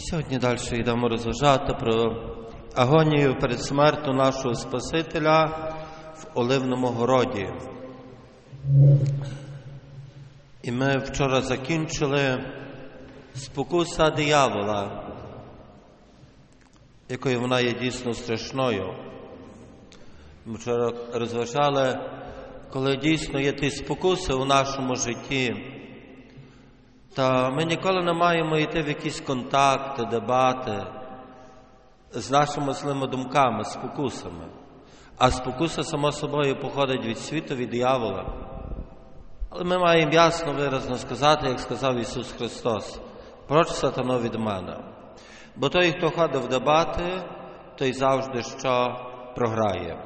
Сьогодні далі йдемо розважати про агонію перед смертю нашого Спасителя в Оливному городі. І ми вчора закінчили спокуса диявола, якою вона є дійсно страшною. Ми вчора розважали, коли дійсно є ті спокуси у нашому житті. Та ми ніколи не маємо йти в якісь контакти, дебати з нашими злими думками, спокусами. А спокуса, само собою, походить від світу, від диявола. Але ми маємо ясно виразно сказати, як сказав Ісус Христос, проч сатано від мене. Бо той, хто ходить в дебати, той завжди що програє.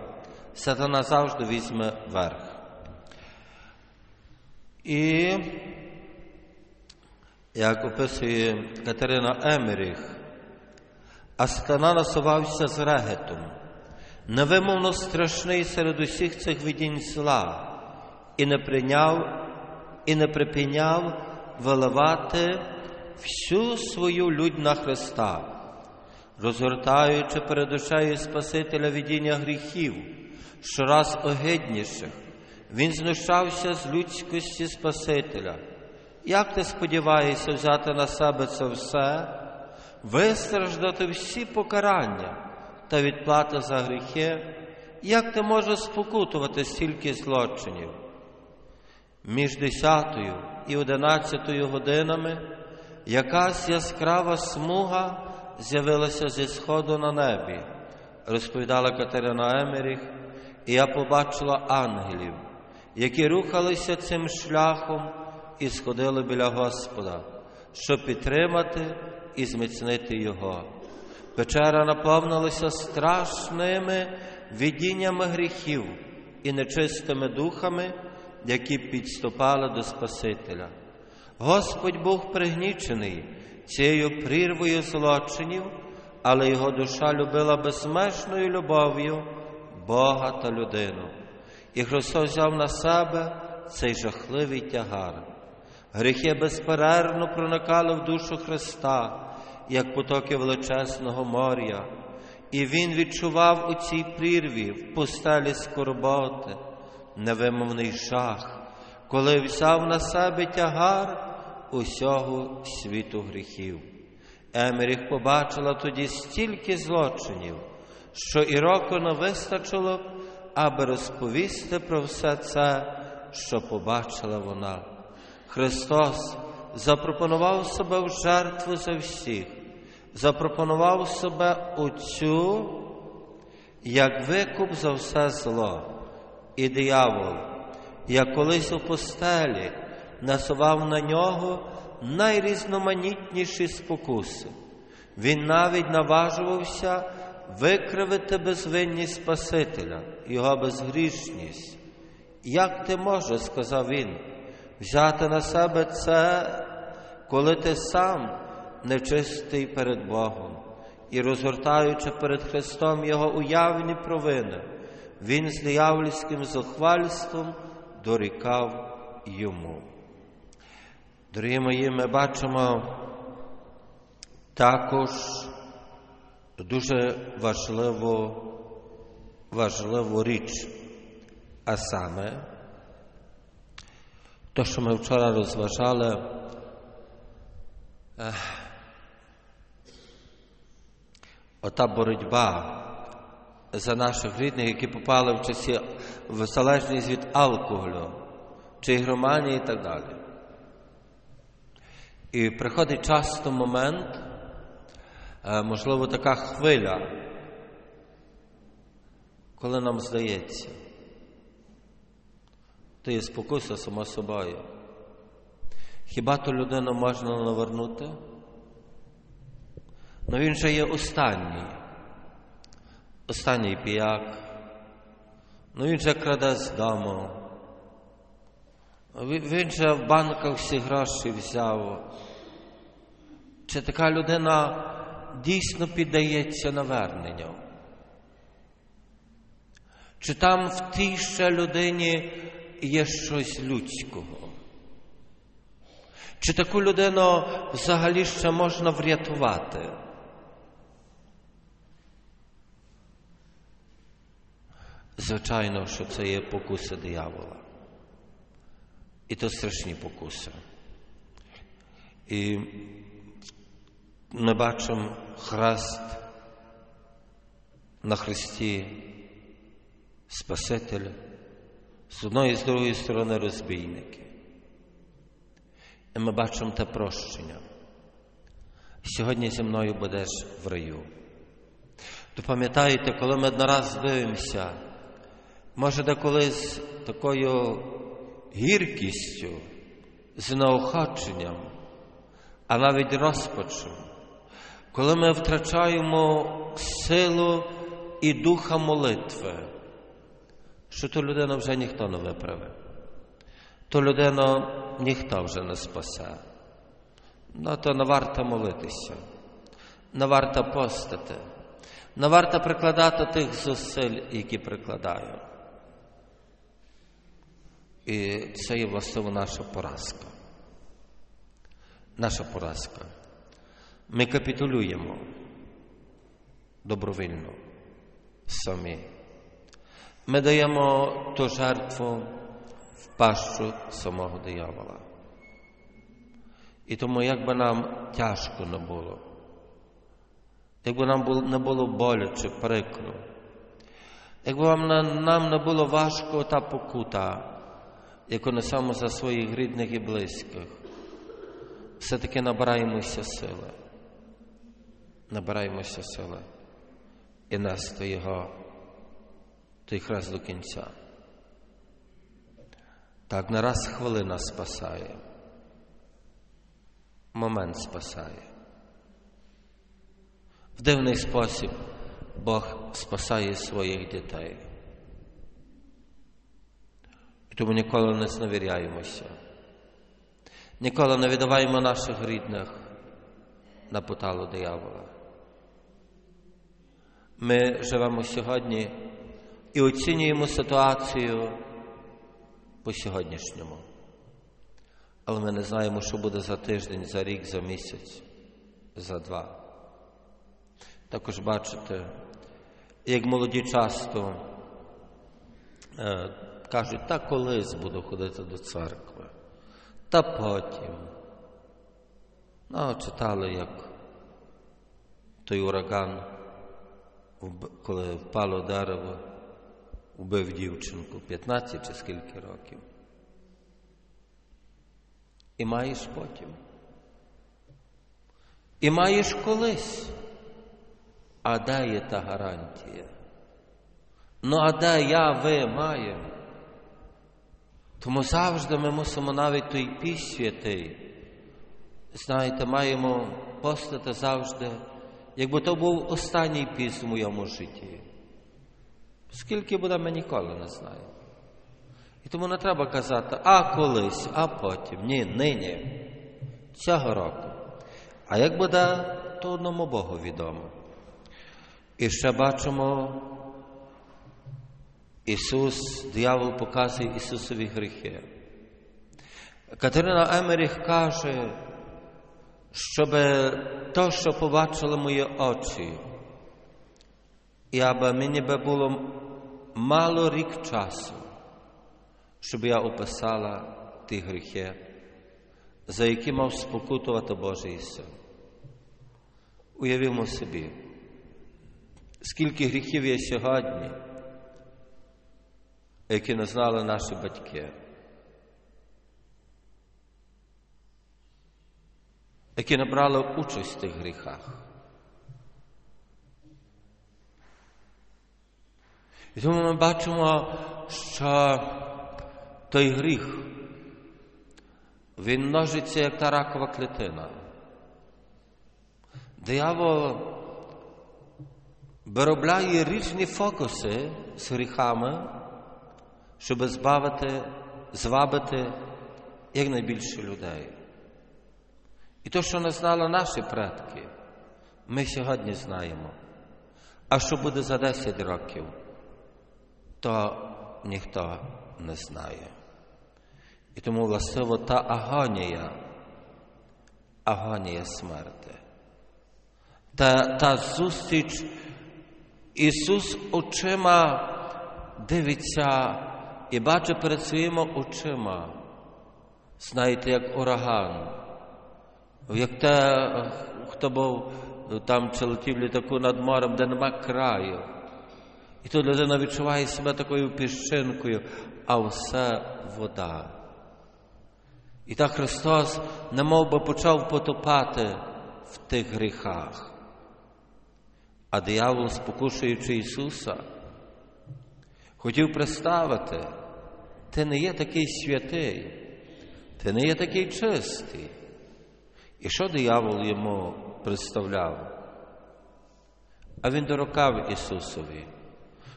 Сатана завжди візьме верх. І як описує Катерина Емеріх, а сатана насувався з регетом, невимовно страшний серед усіх цих видінь зла, і не прийняв, і не припиняв виливати всю свою людь на Христа, розгортаючи перед душею Спасителя видіння гріхів, щораз огидніших, він знущався з людськості Спасителя. Як ти сподіваєшся взяти на себе це все, вистраждати всі покарання та відплати за гріхи, як ти можеш спокутувати стільки злочинів? Між десятою і одинадцятою годинами якась яскрава смуга з'явилася зі сходу на небі, розповідала Катерина Емеріх, і я побачила ангелів, які рухалися цим шляхом і сходили біля Господа, щоб підтримати і зміцнити Його. Печера наповнилася страшними видіннями гріхів і нечистими духами, які підступали до Спасителя. Господь Бог пригнічений цією прірвою злочинів, але його душа любила безмежною любов'ю Бога та людину. І Христос взяв на себе цей жахливий тягар. Гріхи безперервно проникали в душу Христа, як потоки величезного моря, і Він відчував у цій прірві в пустелі скорботи, невимовний жах, коли взяв на себе тягар усього світу гріхів. Емеріх побачила тоді стільки злочинів, що і року не вистачило, аби розповісти про все це, що побачила вона. Христос запропонував себе в жертву за всіх, запропонував себе Отцю як викуп за все зло. І диявол, як колись у постелі, насував на нього найрізноманітніші спокуси. Він навіть наважувався викривити безвинність Спасителя, його безгрішність. Як ти можеш, сказав він, взяти на себе це, коли ти сам нечистий перед Богом і розгортаючи перед Христом Його уявні провини, Він з диявольським зухвальством дорікав йому. Дорогі мої, ми бачимо також дуже важливу, важливу річ, а саме, то, що ми вчора розважали, ота боротьба за наших рідних, які попали в часі в залежність від алкоголю, чи ігроманії і так далі. І приходить часто момент, можливо, така хвиля, коли нам здається, то є спокуса само собою. Хіба то людину можна навернути? Ну він же є останній, останній піяк, ну він же краде з дому, він же в банках всі гроші взяв. Чи така людина дійсно піддається наверненню? Чи там в тій ще людині є щось людського? Чи таку людину взагалі ще можна врятувати? Звичайно, що це є покуси диявола. І то страшні покуси. І ми бачимо хрест на Христі Спаситель, з одної і з другої сторони розбійники. І ми бачимо те прощення. Сьогодні зі мною будеш в раю. То пам'ятаєте, коли ми однораз дивимося, може деколи з такою гіркістю, з неохоченням, а навіть розпачем, коли ми втрачаємо силу і духа молитви, що ту людину вже ніхто не виправить, ту людину ніхто вже не спасе. Ну, то не варто молитися, не варто постати, не варто прикладати тих зусиль, які прикладаю. І це є власне наша поразка. Наша поразка. Ми капітулюємо добровільно самі. Ми даємо ту жертву в пащу самого диявола. І тому, як би нам тяжко не було, якби нам не було боляче, прикро, якби нам не було важко та покута, яку несемо за своїх рідних і близьких, все-таки набираємося сили, набираємося сили і нести його той хрест до кінця. Так не раз хвилина спасає, момент спасає. В дивний спосіб Бог спасає своїх дітей. І тому ніколи не зневіряємося, ніколи не віддаваємо наших рідних на поталу диявола. Ми живемо сьогодні і оцінюємо ситуацію по сьогоднішньому. Але ми не знаємо, що буде за тиждень, за рік, за місяць, за два. Також бачите, як молоді часто е, кажуть, та колись буду ходити до церкви, та потім. Ну, читали, як той ураган, коли впало дерево, вбив дівчинку 15 чи скільки років. І маєш потім. І маєш колись. А де є та гарантія? Ну, а де я, ви маємо? Тому завжди ми мусимо навіть той піс святий, знаєте, маємо постати завжди, якби то був останній піс в моєму житті. Скільки буде, ми ніколи не знаємо. І тому не треба казати, а колись, а потім. Ні, нині, цього року. А як буде, то одному Богу відомо. І ще бачимо, Ісус, диявол показує Ісусові гріхи. Катерина Емеріх каже, щоб то, що побачили мої очі, і аби мені би було мало рік часу, щоб я описала ті гріхи, за які мав спокутувати Божий син. Уявімо собі, скільки гріхів є сьогодні, які не знали наші батьки, які не брали участь в тих гріхах. І тому ми бачимо, що той гріх, він множиться, як та ракова клітина. Диявол виробляє різні фокуси з гріхами, щоб збавити, звабити якнайбільше людей. І то, що не знали наші предки, ми сьогодні знаємо. А що буде за 10 років, то ніхто не знає. І тому властиво та агонія, агонія смерти. Та, та зустріч Ісус очима дивиться і бачить перед своїми очима, знаєте, як ураган, як те, хто був там чи летів літаку над морем, де нема краю. І тут людина відчуває себе такою піщинкою, а все вода. І так Христос немов би почав потопати в тих гріхах. А диявол, спокушуючи Ісуса, хотів представити, ти не є такий святий, ти не є такий чистий. І що диявол йому представляв? А він дорокав Ісусові,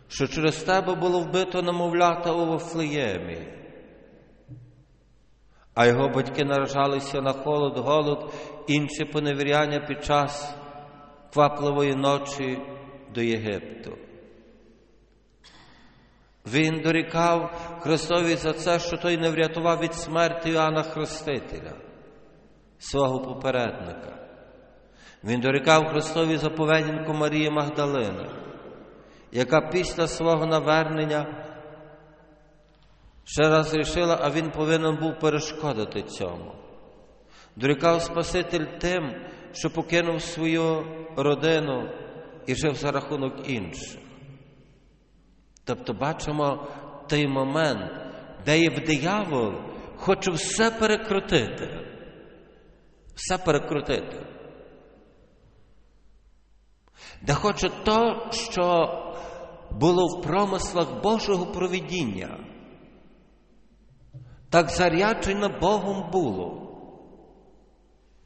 що через тебе було вбито немовлята у Вафлеємі, а його батьки наражалися на холод, голод, інші поневіряння під час квапливої ночі до Єгипту. Він дорікав Христові за це, що той не врятував від смерті Іоанна Хрестителя, свого попередника. Він дорікав Христові за поведінку Марії Магдалини, яка після свого навернення ще раз рішила, а він повинен був перешкодити цьому. Дорікав Спаситель тим, що покинув свою родину і жив за рахунок інших. Тобто бачимо той момент, де є диявол хоче все перекрутити, все перекрутити, де хоче то, що було в промислах Божого провідіння, так заряджено Богом було.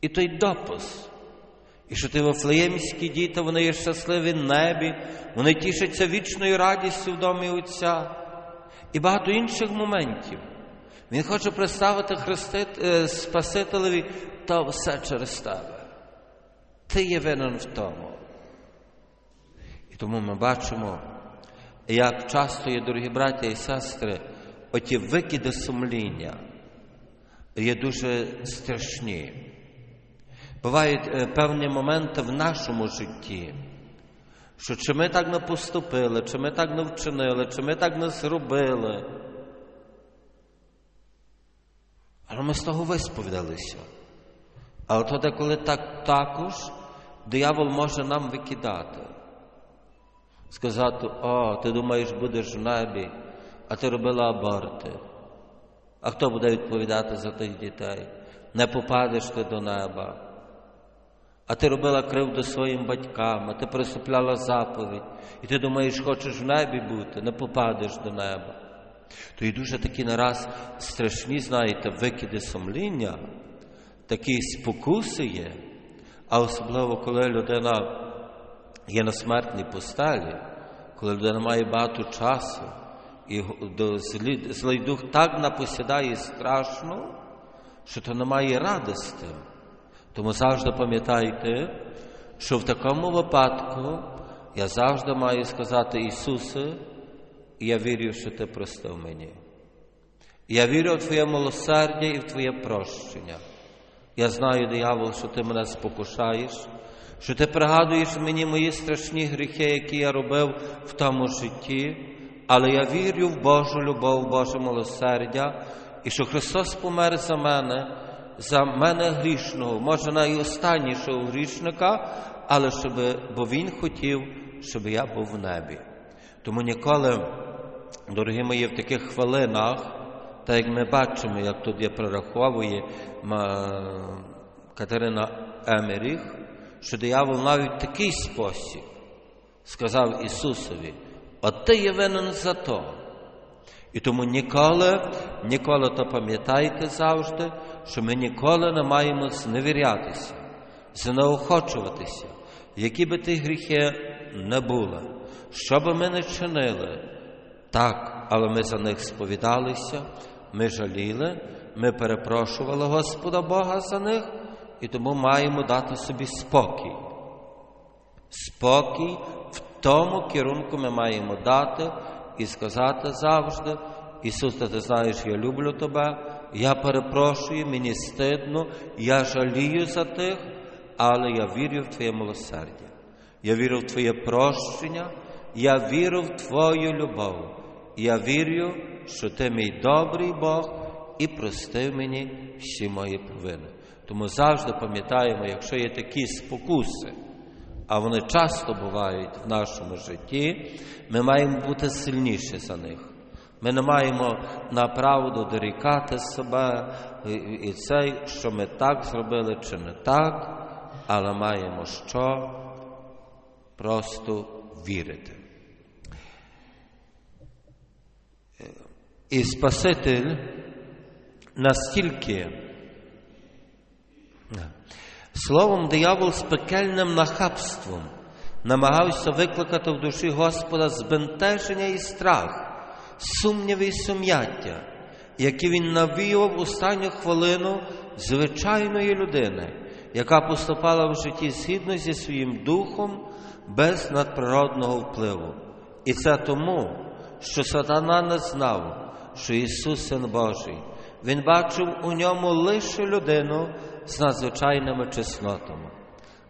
І той допис, і що ти Вафлеємські діти, вони є щасливі в небі, вони тішаться вічною радістю в домі Отця і багато інших моментів. Він хоче представити Христи, Спасителеві то все через тебе. Ти є винен в тому. І тому ми бачимо, як часто є, дорогі браття і сестри, оті викиди сумління є дуже страшні. Бувають певні моменти в нашому житті, що чи ми так не поступили, чи ми так не вчинили, чи ми так не зробили. Але ми з того висповідалися. Але то деколи так також диявол може нам викидати, сказати, о, ти думаєш, будеш в небі, а ти робила аборти. А хто буде відповідати за тих дітей? Не попадеш ти до неба. А ти робила кривду своїм батькам, а ти присупляла заповідь, і ти думаєш, хочеш в небі бути, не попадеш до неба. То і дуже такі нараз страшні, знаєте, викиди сумління, такі спокуси є, а особливо, коли людина є на смертній постелі, коли людина має багато часу, і злий дух так напосідає страшно, що то немає тим. Тому завжди пам'ятайте, що в такому випадку я завжди маю сказати Ісусе, я вірю, що Ти простив мені. Я вірю в Твоє милосердя і в Твоє прощення. Я знаю, диявол, що ти мене спокушаєш, що ти пригадуєш мені мої страшні гріхи, які я робив в тому житті, але я вірю в Божу любов, в Боже милосердя, і що Христос помер за мене, за мене грішного, може найостаннішого грішника, але щоб, бо Він хотів, щоб я був в небі. Тому ніколи, дорогі мої, в таких хвилинах, так як ми бачимо, як тут я прораховує Катерина Емеріх, що диявол навіть такий спосіб сказав Ісусові, от ти є винен за то. І тому ніколи, ніколи то пам'ятайте завжди, що ми ніколи не маємо зневірятися, знеохочуватися, які би ті гріхи не були, що би ми не чинили, так, але ми за них сповідалися, ми жаліли, ми перепрошували Господа Бога за них, і тому маємо дати собі спокій. Спокій в тому керунку ми маємо дати і сказати завжди, Ісус, ти знаєш, я люблю тебе, я перепрошую, мені стидно, я жалію за тих, але я вірю в Твоє милосердя. Я вірю в Твоє прощення, я вірю в Твою любов. Я вірю, що Ти мій добрий Бог і простив мені всі мої провини. Тому завжди пам'ятаємо, якщо є такі спокуси, а вони часто бувають в нашому житті, ми маємо бути сильніші за них. Ми не маємо направду дорікати себе і цей, що ми так зробили чи не так, але маємо що просто вірити. І Спаситель настільки словом диявол з пекельним нахабством намагався викликати в душі Господа збентеження і страх, сумніви і сум'яття, які він навіяв у останню хвилину звичайної людини, яка поступала в житті згідно зі своїм духом без надприродного впливу. І це тому, що сатана не знав, що Ісус Син Божий. Він бачив у ньому лише людину з надзвичайними чеснотами.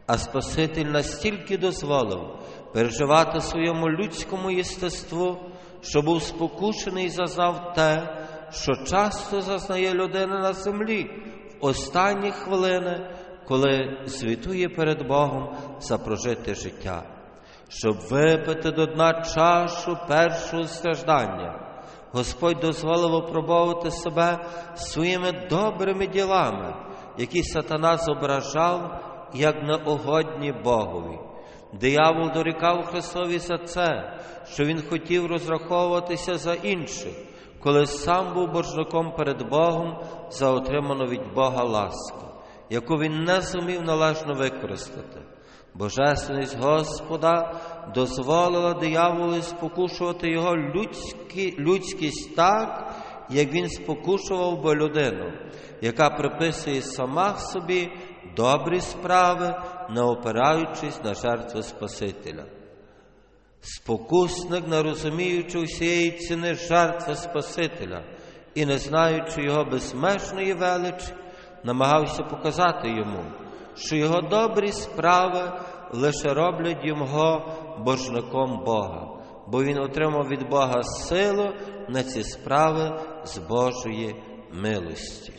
А Спаситель настільки дозволив переживати своєму людському єстеству, що був спокушений і зазнав те, що часто зазнає людина на землі в останні хвилини, коли звітує перед Богом за прожите життя, щоб випити до дна чашу першого страждання. Господь дозволив опробовувати себе своїми добрими ділами, які сатана зображав як неугодні Богові. Диявол дорікав Христові за це, що Він хотів розраховуватися за інших, коли сам був боржником перед Богом за отриману від Бога ласку, яку він не зумів належно використати. Божественність Господа дозволила дияволу спокушувати його людські, людськість так, як він спокушував би людину, яка приписує сама собі добрі справи, не опираючись на жертву Спасителя. Спокусник, не розуміючи всієї ціни жертви Спасителя і не знаючи його безмежної величі, намагався показати йому, що його добрі справи лише роблять його божником Бога, бо він отримав від Бога силу на ці справи з Божої милості.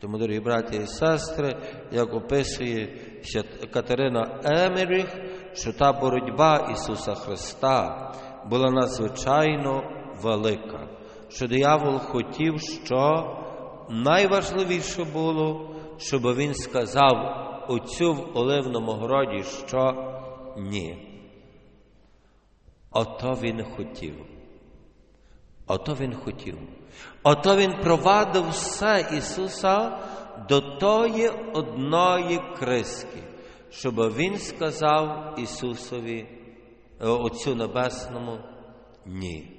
Тому, дорогі браті і сестри, як описує Катерина Емеріх, що та боротьба Ісуса Христа була надзвичайно велика, що диявол хотів, що найважливіше було, щоб він сказав отцю в Оливному городі, що ні. Ото він хотів. Ото він хотів. Ото Він провадив все Ісуса до тої одної криски, щоб Він сказав Ісусові, Отцю Небесному, ні.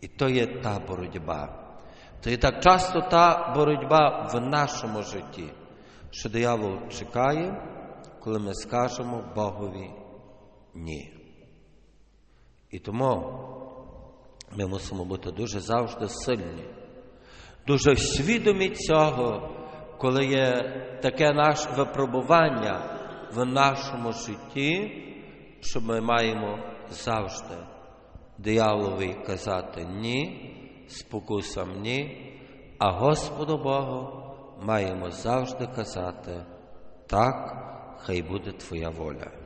І то є та боротьба. То є так часто та боротьба в нашому житті, що диявол чекає, коли ми скажемо Богові ні. І тому ми мусимо бути дуже завжди сильні, дуже свідомі цього, коли є таке наше випробування в нашому житті, що ми маємо завжди дияволові казати ні, спокусам ні, а Господу Богу маємо завжди казати так, хай буде Твоя воля.